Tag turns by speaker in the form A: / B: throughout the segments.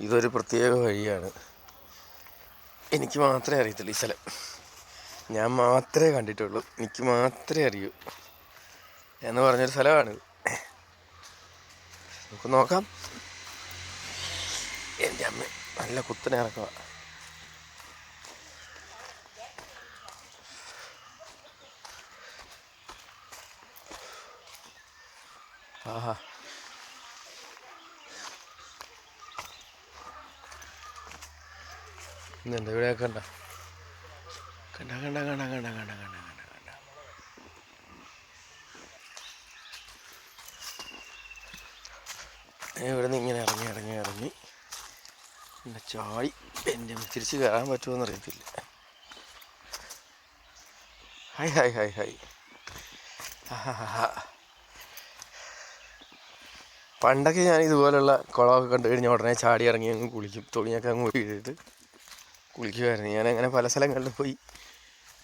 A: ഇതൊരു പ്രത്യേക വഴിയാണ്. എനിക്ക് മാത്രമേ അറിയത്തുള്ളൂ ഈ സ്ഥലം. ഞാൻ മാത്രമേ കണ്ടിട്ടുള്ളൂ. എനിക്ക് മാത്രമേ അറിയൂ. എന്ന് പറഞ്ഞൊരു സ്ഥലമാണ് നമുക്ക് നോക്കാം. എന്റെ അമ്മ നല്ല കുത്തനെ ഇറക്കുക ആഹാ. ഇന്നുണ്ട് ഇവിടെ കണ്ട? കണ്ട കണ്ട കണ്ട കണ്ട കണ്ട കണ്ട കണ്ട. കണ്ട ഇവിടെ നിന്ന് ഇങ്ങനെ ഇറങ്ങി ഇറങ്ങി ഇറങ്ങി. പിന്നെ ചാടി എന്റെ തിരിച്ച് കയറാൻ പറ്റുമോ അറിയത്തില്ല. Hi hi hi hi. പണ്ടൊക്കെ ഞാൻ ഇതുപോലുള്ള കുളമൊക്കെ കണ്ടു കഴിഞ്ഞാൽ ഉടനെ ചാടി ഇറങ്ങി അങ്ങ് കുളിക്കും തുണിയൊക്കെ അങ്ങ് വീഴിട്ട് കുളിക്കുമായിരുന്നു ഞാൻ അങ്ങനെ പല സ്ഥലങ്ങളിൽ പോയി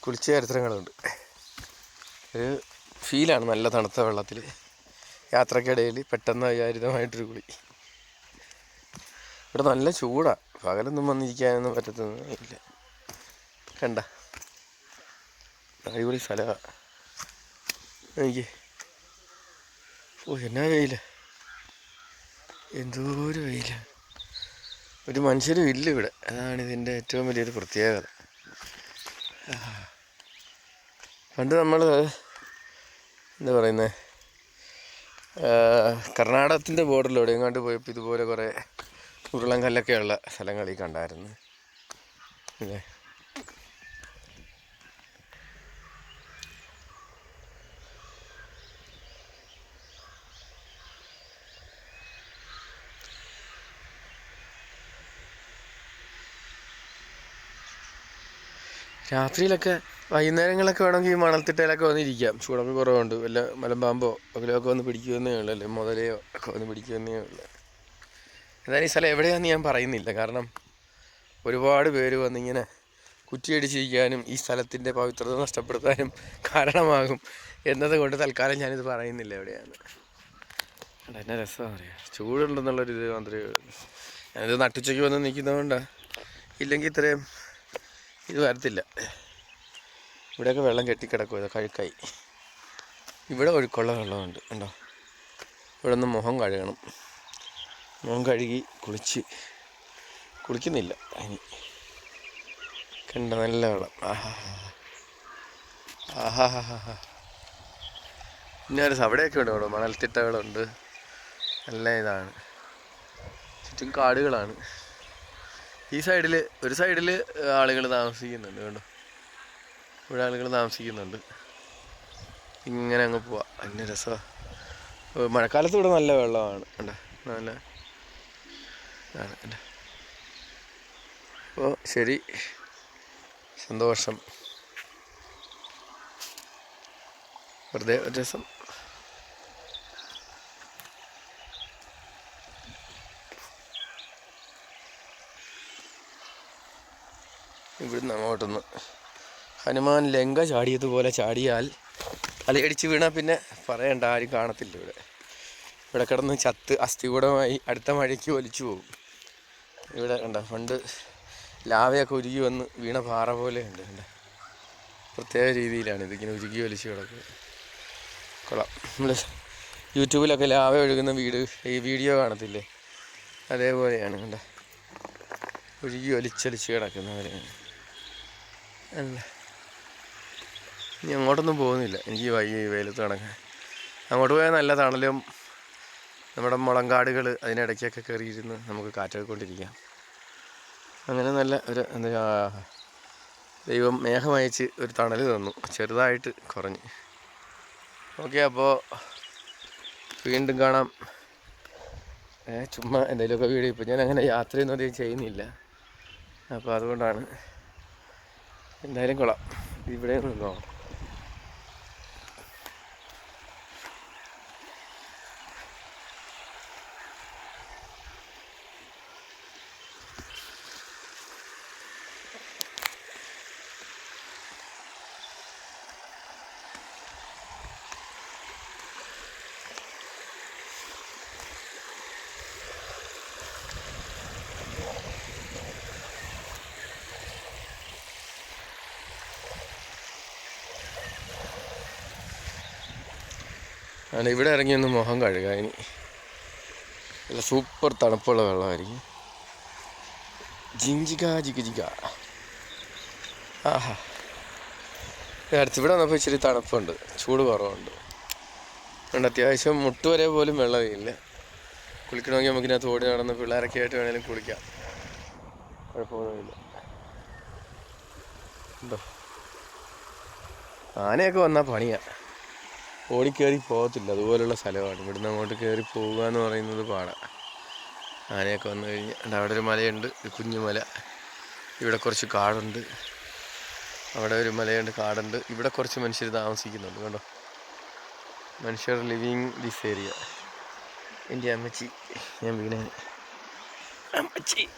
A: കുളിച്ച ചരിത്രങ്ങളുണ്ട് ഒരു ഫീലാണ് നല്ല തണുത്ത വെള്ളത്തിൽ യാത്രക്കിടയിൽ പെട്ടെന്ന് അവിചാരിതമായിട്ടൊരു കുളി. ഇവിടെ നല്ല ചൂടാണ് പകലൊന്നും വന്നിരിക്കാനൊന്നും പറ്റത്തൊന്നും ഇല്ല കണ്ട? അടിപൊളി സ്ഥലമാണ് എനിക്ക് ഓ എന്നാ വെയില? എന്തോ ഒരു വെയില. ഒരു മനുഷ്യരും ഇല്ല ഇവിടെ. അതാണ് ഇതിന്റെ ഏറ്റവും വലിയൊരു പ്രത്യേകത. പണ്ട് നമ്മൾ എന്താ പറയുന്നത് കർണാടകത്തിന്റെ ബോർഡറിലൂടെ എങ്ങാണ്ട് പോയപ്പോൾ ഇതുപോലെ കുറേ ഉരുളൻ കല്ലൊക്കെയുള്ള സ്ഥലങ്ങളീ കണ്ടായിരുന്നു. അല്ലേ? രാത്രിയിലൊക്കെ വൈകുന്നേരങ്ങളൊക്കെ വേണമെങ്കിൽ ഈ മണൽത്തിട്ടയിലൊക്കെ വന്നിരിക്കാം. ചൂടൊക്കെ കുറവുണ്ട്. വല്ല മലമ്പാമ്പോ പകലൊക്കെ വന്ന് പിടിക്കുമെന്നേ ഉള്ളൂ. അല്ലെ? മുതലയോ ഒക്കെ വന്ന് പിടിക്കുമെന്നേ ഉള്ളൂ. എന്തായാലും ഈ സ്ഥലം എവിടെയാണെന്ന് ഞാൻ പറയുന്നില്ല. കാരണം ഒരുപാട് പേര് വന്നിങ്ങനെ കുറ്റിയടിച്ചിരിക്കാനും ഈ സ്ഥലത്തിന്റെ പവിത്രത നഷ്ടപ്പെടുത്താനും കാരണമാകും എന്നതുകൊണ്ട് തൽക്കാലം ഞാനിത് പറയുന്നില്ല എവിടെയാണ്. എന്നെ എന്നാ രസമാണ് അറിയാം. ചൂടുണ്ടെന്നുള്ളൊരു ഇത് മാത്രമേ ഉള്ളൂ. ഞാനിത് നട്ടുച്ചയ്ക്ക് വന്ന് നിൽക്കുന്നതുകൊണ്ടാണ് ഇല്ലെങ്കിൽ ഇത്രയും ഇത് വരത്തില്ല. ഇവിടെയൊക്കെ വെള്ളം കെട്ടിക്കിടക്കും ഇത് കഴുക്കായി. ഇവിടെ ഒഴുക്കുള്ള വെള്ളമുണ്ട് ഉണ്ടോ ഇവിടെ ഒന്ന് മുഖം കഴുകണം. മുഖം കഴുകി കുളിച്ച്. കുളിക്കുന്നില്ല ഇനി. കണ്ട നല്ല വെള്ളം. ആഹാ ആഹാ പിന്നെ ഒരു ഉണ്ട് കേട്ടോ മണൽത്തിട്ടകളുണ്ട്. നല്ല ഇതാണ്. ചുറ്റും കാടുകളാണ്. ഈ സൈഡിൽ ഒരു സൈഡിൽ ആളുകൾ താമസിക്കുന്നുണ്ട് കേട്ടോ ഇവിടെ ആളുകൾ താമസിക്കുന്നുണ്ട്. ഇങ്ങനെ അങ്ങ് പോവാ. അതിന് രസമാണ് മഴക്കാലത്ത് ഇവിടെ നല്ല വെള്ളമാണ്. കണ്ടേ? നല്ല ഓ ശരി. സന്തോഷം. വെറുതെ ഒരു രസം. ഇവിടുന്ന് അങ്ങോട്ടൊന്ന്. ഹനുമാൻ ലങ്ക ചാടിയതുപോലെ ചാടിയാൽ തലയടിച്ച് വീണാൽ പിന്നെ പറയണ്ട ആരും കാണത്തില്ല ഇവിടെ. ഇവിടെ കിടന്ന് ചത്ത് അസ്ഥികൂടമായി അടുത്ത മഴയ്ക്ക് വലിച്ചു പോകും. ഇവിടെ കണ്ട പണ്ട് ലാവയൊക്കെ ഉരുകി വന്ന് വീണ പാറ പോലെ ഉണ്ട് കണ്ട. പ്രത്യേക രീതിയിലാണ് ഇതിങ്ങനെ ഉരുകി വലിച്ചു കിടക്കുന്നത്. കൊള്ളാം. നമ്മൾ യൂട്യൂബിലൊക്കെ ലാവ ഒഴുകുന്ന വീട് ഈ വീഡിയോ കാണത്തില്ലേ? അതേപോലെയാണ് കണ്ട. ഒഴുകി വലിച്ചൊലിച്ച് കിടക്കുന്നവരെയാണ്. അല്ല. ഇനി അങ്ങോട്ടൊന്നും പോകുന്നില്ല. എനിക്ക് വൈകി വെയിലത്ത് കിടക്കാൻ അങ്ങോട്ട് പോയാൽ നല്ല തണലും നമ്മുടെ മുളങ്കാടുകൾ അതിനിടയ്ക്കൊക്കെ കയറിയിരുന്ന് നമുക്ക് കാറ്റൊക്കെ കൊണ്ടിരിക്കാം അങ്ങനെ നല്ല ഒരു എന്താ ദൈവം മേഘമയച്ച് ഒരു തണൽ തന്നു. ചെറുതായിട്ട് കുറഞ്ഞ്. ഓക്കെ അപ്പോൾ വീണ്ടും കാണാം. ചുമ്മാ എന്തെങ്കിലുമൊക്കെ വീഡിയോ ഇപ്പോൾ ഞാൻ അങ്ങനെ യാത്രയൊന്നും അധികം ചെയ്യുന്നില്ല. അപ്പോൾ അതുകൊണ്ടാണ് എന്തായാലും കൊള്ളാം. ഇവിടെ നിന്നോ? ആണ് ഇവിടെ ഇറങ്ങി ഒന്ന് മുഖം കഴുകാൻ ഇനി. നല്ല സൂപ്പർ തണുപ്പുള്ള വെള്ളമായിരിക്കും. ജിഞ്ചിക ജിഗ ജിഗ ആഹാ. അടുത്ത് ഇവിടെ വന്നപ്പോൾ ഇച്ചിരി തണുപ്പുണ്ട്. ചൂട് കുറവുണ്ട്. അതുകൊണ്ട് അത്യാവശ്യം മുട്ട് വരെ പോലും വെള്ളമില്ല കുളിക്കണമെങ്കിൽ നമുക്കിനകത്ത് ഓടി നടന്ന് പിള്ളേരൊക്കെ ആയിട്ട് വേണേലും കുളിക്കാം. കുഴപ്പമൊന്നുമില്ല. ആനയൊക്കെ വന്നാൽ പണിയാ. ഓടിക്കയറി പോകത്തില്ല. അതുപോലുള്ള സ്ഥലമാണ്. ഇവിടുന്ന് അങ്ങോട്ട് കയറി പോവുക എന്ന് പറയുന്നത് പാടാണ് ആനയൊക്കെ വന്നു കഴിഞ്ഞാൽ അവിടെ ഒരു മലയുണ്ട് ഒരു കുഞ്ഞു മല. ഇവിടെ കുറച്ച് കാടുണ്ട്. അവിടെ ഒരു മലയുണ്ട് കാടുണ്ട്. ഇവിടെ കുറച്ച് മനുഷ്യർ താമസിക്കുന്നുണ്ട് കണ്ടോ? മനുഷ്യർ ലിവിങ് ദിസ് ഏരിയ. എന്റെ അമ്മച്ചി ഞാൻ വീണേ. അമ്മച്ചി.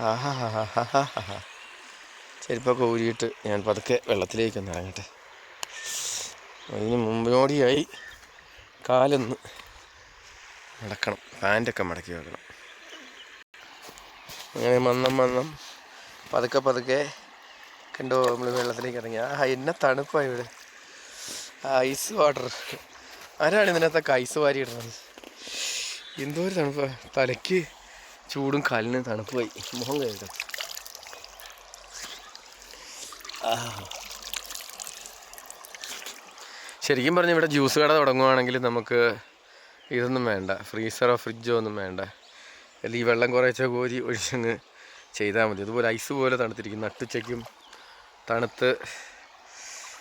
A: ആഹാ ഹാ ഹാ ഹാ ഹാ ഹാ. ചെരുപ്പൊക്കെ ഊരിയിട്ട് ഞാൻ പതുക്കെ വെള്ളത്തിലേക്ക് ഒന്ന് ഇറങ്ങട്ടെ. അതിന് മുമ്പോടിയായി കാലൊന്ന് മടക്കണം. പാന്റൊക്കെ മടക്കി വെക്കണം. അങ്ങനെ മന്നം മന്നം പതുക്കെ പതുക്കെ കണ്ടോ നമ്മൾ വെള്ളത്തിലേക്ക് ഇറങ്ങി. ആ എന്നെ തണുപ്പാണ് ഇവിടെ. Ice water. ആരാണ് ഇതിനകത്തൊക്കെ ഐസ് വാരി ഇടുന്നത് എന്തോ ഒരു തണുപ്പാണ് തലയ്ക്ക് ചൂടും കാലിന് തണുപ്പായി. മുഖം കഴുകണം ശരിക്കും പറഞ്ഞാൽ ഇവിടെ ജ്യൂസ് കട തുടങ്ങുവാണെങ്കിൽ നമുക്ക് ഇതൊന്നും വേണ്ട. ഫ്രീസറോ ഫ്രിഡ്ജോ ഒന്നും വേണ്ട. അല്ലെങ്കിൽ ഈ വെള്ളം കുറേച്ചോ കോരി ഒഴിച്ചങ്ങ് ചെയ്താൽ മതി. അതുപോലെ ഐസ് പോലെ തണുത്തിരിക്കും. നട്ടുച്ചയ്ക്കും തണുത്ത്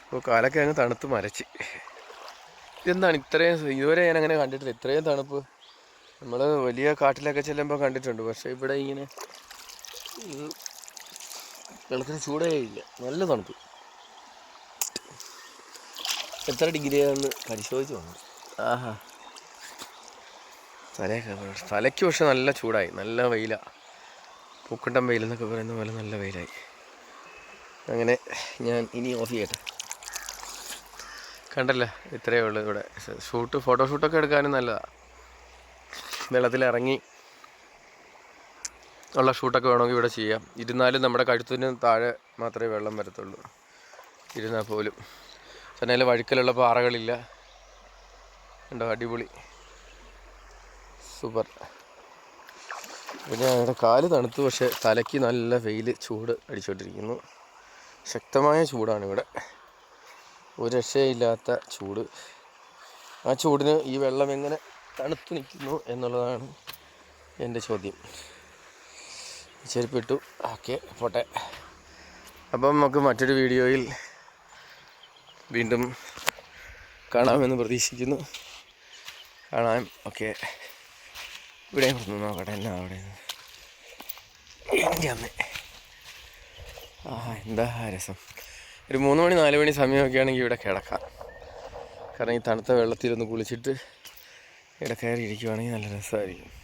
A: ഇപ്പോൾ കാലൊക്കെ അങ്ങ് തണുത്ത് മരച്ച്. ഇതെന്താണ് ഇത്രയും ഇതുവരെ ഞാൻ അങ്ങനെ കണ്ടിട്ടില്ല. ഇത്രയും തണുപ്പ് നമ്മൾ വലിയ കാട്ടിലൊക്കെ ചെല്ലുമ്പോൾ കണ്ടിട്ടുണ്ട്. പക്ഷേ ഇവിടെ ഇങ്ങനെ വെള്ളത്തിന് ചൂടേ ഇല്ല. നല്ല തണുപ്പ്. എത്ര ഡിഗ്രിയാണെന്ന് പരിശോധിച്ച് വന്നു ആഹാ. തലയൊക്കെ. തലയ്ക്ക് പക്ഷെ നല്ല ചൂടായി. നല്ല വെയിലാണ് പൂക്കണ്ടം വെയിൽ എന്നൊക്കെ പറയുന്ന പോലെ നല്ല വെയിലായി. അങ്ങനെ ഞാൻ ഇനി ഓഫ് ചെയ്യട്ടെ. കണ്ടല്ല? ഇത്രയേ ഉള്ളൂ ഇവിടെ. ഷൂട്ട് ഫോട്ടോഷൂട്ടൊക്കെ എടുക്കാനും നല്ലതാണ് വെള്ളത്തിലിറങ്ങി ഉള്ള ഷൂട്ടൊക്കെ വേണമെങ്കിൽ ഇവിടെ ചെയ്യാം. ഇരുന്നാലും നമ്മുടെ കഴുത്തിന് താഴെ മാത്രമേ വെള്ളം വരത്തുള്ളൂ. ഇരുന്നാൽ പോലും. ചെന്നൈയിൽ വഴുക്കലുള്ള പാറകളില്ല. ഉണ്ടോ അടിപൊളി. സൂപ്പർ. പിന്നെ ഞങ്ങളുടെ കാൽ തണുത്തു പക്ഷേ തലയ്ക്ക് നല്ല വെയിൽ ചൂട് അടിച്ചുകൊണ്ടിരിക്കുന്നു. ശക്തമായ ചൂടാണ് ഇവിടെ. ഒരു രക്ഷയില്ലാത്ത ചൂട്. ആ ചൂടിന് ഈ വെള്ളം എങ്ങനെ തണുത്തു നിൽക്കുന്നു എന്നുള്ളതാണ് എന്റെ ചോദ്യം. ചെരുപ്പിട്ടു. ഓക്കെ പോട്ടെ. അപ്പം നമുക്ക് മറ്റൊരു വീഡിയോയിൽ വീണ്ടും കാണാമെന്ന് പ്രതീക്ഷിക്കുന്നു. കാണാം. ഓക്കെ. ഇവിടെ ഒന്ന് നോക്കട്ടെ. എന്നാ അവിടെ? എന്റെ അമ്മ. ആ എന്താ രസം. ഒരു മൂന്ന് മണി നാല് മണി സമയമൊക്കെ ആണെങ്കിൽ ഇവിടെ കിടക്കാം. കാരണം ഈ തണുത്ത വെള്ളത്തിലൊന്ന് കുളിച്ചിട്ട് ഇവിടെ കയറി ഇരിക്കുവാണെങ്കിൽ നല്ല രസമായിരിക്കും.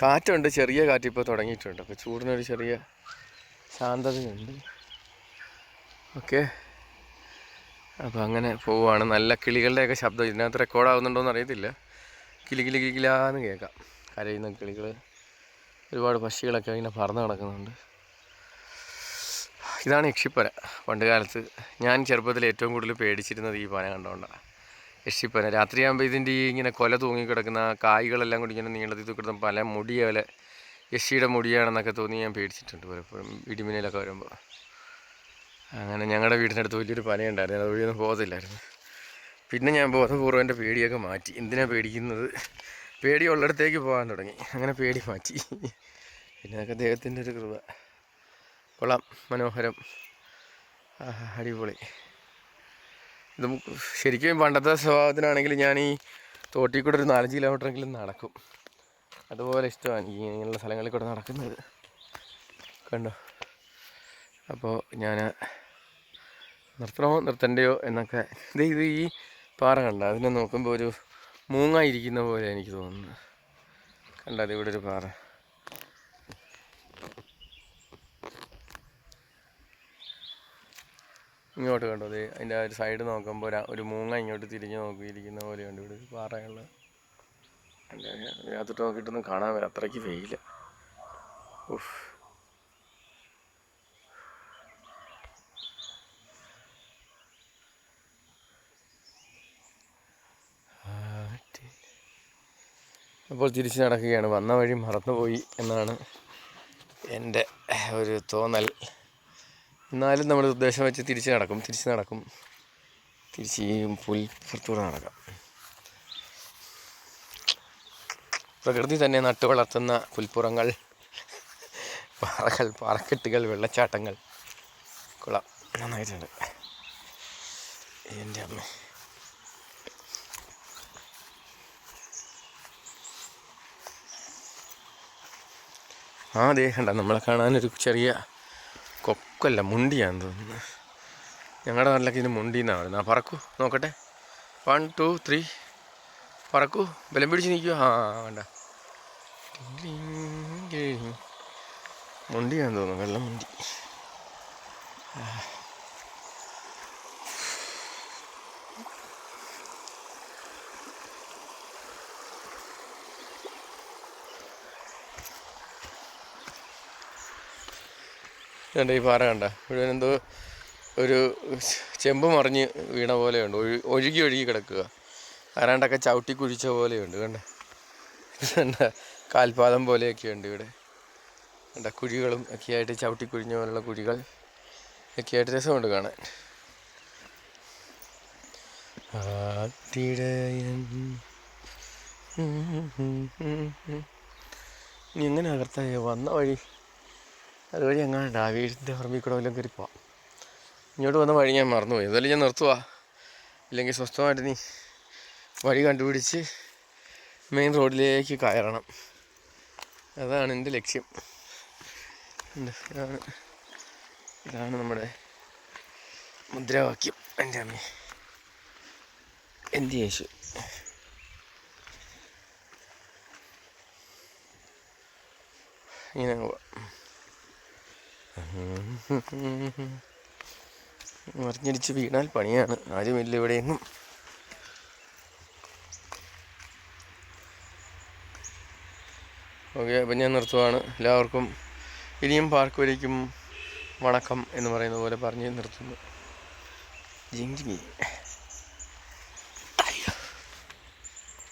A: കാറ്റുണ്ട് ചെറിയ കാറ്റ് ഇപ്പോൾ തുടങ്ങിയിട്ടുണ്ട്. അപ്പോൾ ചൂടിനൊരു ചെറിയ ശാന്തതയുണ്ട്. ഓക്കെ. അപ്പോൾ അങ്ങനെ പോവുകയാണ് നല്ല കിളികളുടെയൊക്കെ ശബ്ദം. ഇതിനകത്ത് റെക്കോർഡാവുന്നുണ്ടോയെന്ന് അറിയത്തില്ല. കിളി കിളി കിളികിലാന്ന് കേൾക്കാം. കരയുന്ന കിളികൾ ഒരുപാട് പക്ഷികളൊക്കെ ഇങ്ങനെ പറന്ന് നടക്കുന്നുണ്ട് ഇതാണ് യക്ഷിപ്പന പണ്ട് കാലത്ത് ഞാൻ ചെറുപ്പത്തിൽ ഏറ്റവും കൂടുതൽ പേടിച്ചിരുന്നത് ഈ പന കണ്ടുകൊണ്ടാണ് യക്ഷിപ്പന രാത്രിയാകുമ്പോൾ ഇതിന്റെ ഈ ഇങ്ങനെ കൊല തൂങ്ങിക്കിടക്കുന്ന കിടക്കുന്ന കായ്കളെല്ലാം കൂടി ഇങ്ങനെ നീളത്തിൽ തൂക്കിടുന്ന പല മുടിയ പോലെ യക്ഷിയുടെ മുടിയാണെന്നൊക്കെ തോന്നി ഞാൻ പേടിച്ചിട്ടുണ്ട് പലപ്പോഴും ഇടിമിന്നലൊക്കെ വരുമ്പോൾ അങ്ങനെ ഞങ്ങളുടെ വീടിനടുത്ത് വലിയൊരു പനയുണ്ടായിരുന്നു. അത് വഴിയൊന്നും പോകത്തില്ലായിരുന്നു. പിന്നെ ഞാൻ ബോധപൂർവം എന്റെ പേടിയൊക്കെ മാറ്റി. എന്തിനാണ് പേടിക്കുന്നത്? പേടി ഉള്ളിടത്തേക്ക് പോകാൻ തുടങ്ങി. അങ്ങനെ പേടി മാറ്റി. പിന്നെ അതൊക്കെ ദൈവത്തിന്റെ ഒരു കൃപ. കൊള്ളാം. മനോഹരം. അടിപൊളി. ഇത് ശരിക്കും പണ്ടത്തെ സ്വഭാവത്തിനാണെങ്കിൽ ഞാൻ ഈ തോട്ടിൽ കൂടെ ഒരു നാലഞ്ച് കിലോമീറ്ററെങ്കിലും നടക്കും. അതുപോലെ ഇഷ്ടമാണ് ഈ ഇങ്ങനെയുള്ള സ്ഥലങ്ങളിൽ കൂടെ നടക്കുന്നത്. കണ്ടോ? അപ്പോൾ ഞാൻ നിർത്തണമോ നിർത്തണ്ടയോ എന്നൊക്കെ. ഇത് ഇത് ഈ പാറ കണ്ട? അതിനെ നോക്കുമ്പോൾ ഒരു മൂങ്ങ ഇരിക്കുന്ന പോലെ എനിക്ക് തോന്നുന്നു. കണ്ടോ? ഇവിടെ ഒരു പാറ. ഇങ്ങോട്ട് കണ്ടോ? ഇത് അതിന്റെ ഒരു സൈഡ് നോക്കുമ്പോൾ ഒരു മൂങ്ങ ഇങ്ങോട്ട് തിരിഞ്ഞ് നോക്കിയിരിക്കുന്ന ഉണ്ട് ഇവിടെ ഒരു പാറയുള്ള നോക്കിയിട്ടൊന്നും കാണാൻ പറ്റില്ല അത്രയ്ക്ക് വെയില. ഉഫ്. അപ്പോൾ തിരിച്ച് നടക്കുകയാണ്. വന്ന വഴി മറന്നുപോയി എന്നാണ് എന്റെ ഒരു തോന്നൽ. എന്നാലും നമ്മൾ ഉദ്ദേശം വെച്ച് തിരിച്ച് നടക്കും തിരിച്ച് നടക്കും. തിരിച്ച് ഈ പുൽപ്പുറത്തൂടെ നടക്കാം. പ്രകൃതി തന്നെ നട്ടു വളർത്തുന്ന പുൽപ്പുറങ്ങൾ പാറകൾ പാറക്കെട്ടുകൾ വെള്ളച്ചാട്ടങ്ങൾ. കൊള്ളാം. നന്നായിട്ടുണ്ട്. എന്റെ അമ്മ. ആ ദേ കണ്ട നമ്മളെ കാണാനൊരു ചെറിയ കൊക്കല്ല മുണ്ടിയാന്ന് തോന്നുന്നു. ഞങ്ങളുടെ നാട്ടിലൊക്കെ ഇതിന് മുണ്ടി എന്നാണ് പറയുന്നത് ആ പറക്കൂ നോക്കട്ടെ. വൺ ടു ത്രീ പറക്കൂ ബലം പിടിച്ച് നിൽക്കുക ആ വേണ്ട. മുണ്ടിയാന്ന് തോന്നുന്നു വെള്ളം മുണ്ടി. കണ്ട ഈ പാറ കണ്ട? ഇവിടെ എന്തോ ഒരു ചെമ്പ് മറിഞ്ഞ് വീണ പോലെയുണ്ട്. ഒഴു ഒഴുകി ഒഴുകി കിടക്കുക. ആരാണ്ടൊക്കെ ചവിട്ടി കുഴിച്ച പോലെയുണ്ട് കണ്ട? കാൽപാദം പോലെയൊക്കെയുണ്ട് ഇവിടെ. കണ്ട? കുഴികളും ഒക്കെ ആയിട്ട് ചവിട്ടി കുഴിഞ്ഞ പോലുള്ള കുഴികൾ ഒക്കെയായിട്ട് രസമുണ്ട് കാണാൻ. ആട്ടിടയൻ. ഇനി എങ്ങനെ അകർത്തായ വന്ന വഴി. അതുവഴി എങ്ങാണ്ട് ആ വീടിന്റെ പറമ്പിൽ കയറി പോവാം. ഇങ്ങോട്ട് വന്ന വഴി ഞാൻ മറന്നുപോയി. എന്തായാലും ഞാൻ നിർത്തുവാ. ഇല്ലെങ്കിൽ സ്വസ്ഥമായിട്ട് നീ വഴി കണ്ടുപിടിച്ച് മെയിൻ റോഡിലേക്ക് കയറണം. അതാണ് എന്റെ ലക്ഷ്യം. ഇതാണ്. ഇതാണ് നമ്മുടെ മുദ്രാവാക്യം. എന്റെ അമ്മ. എന്റെ യേശു. ഇങ്ങനെ പോവാം. മറിഞ്ഞടിച്ച് വീണാൽ പണിയാണ്. ആരുമില്ല ഇവിടെയെങ്ങും. ഓക്കെ അപ്പം ഞാൻ നിർത്തുവാണ്. എല്ലാവർക്കും ഇനിയും പാർക്ക് വരയ്ക്കും വണക്കം എന്ന് പറയുന്ന പോലെ പറഞ്ഞ് നിർത്തുന്നു. ജിങ്കി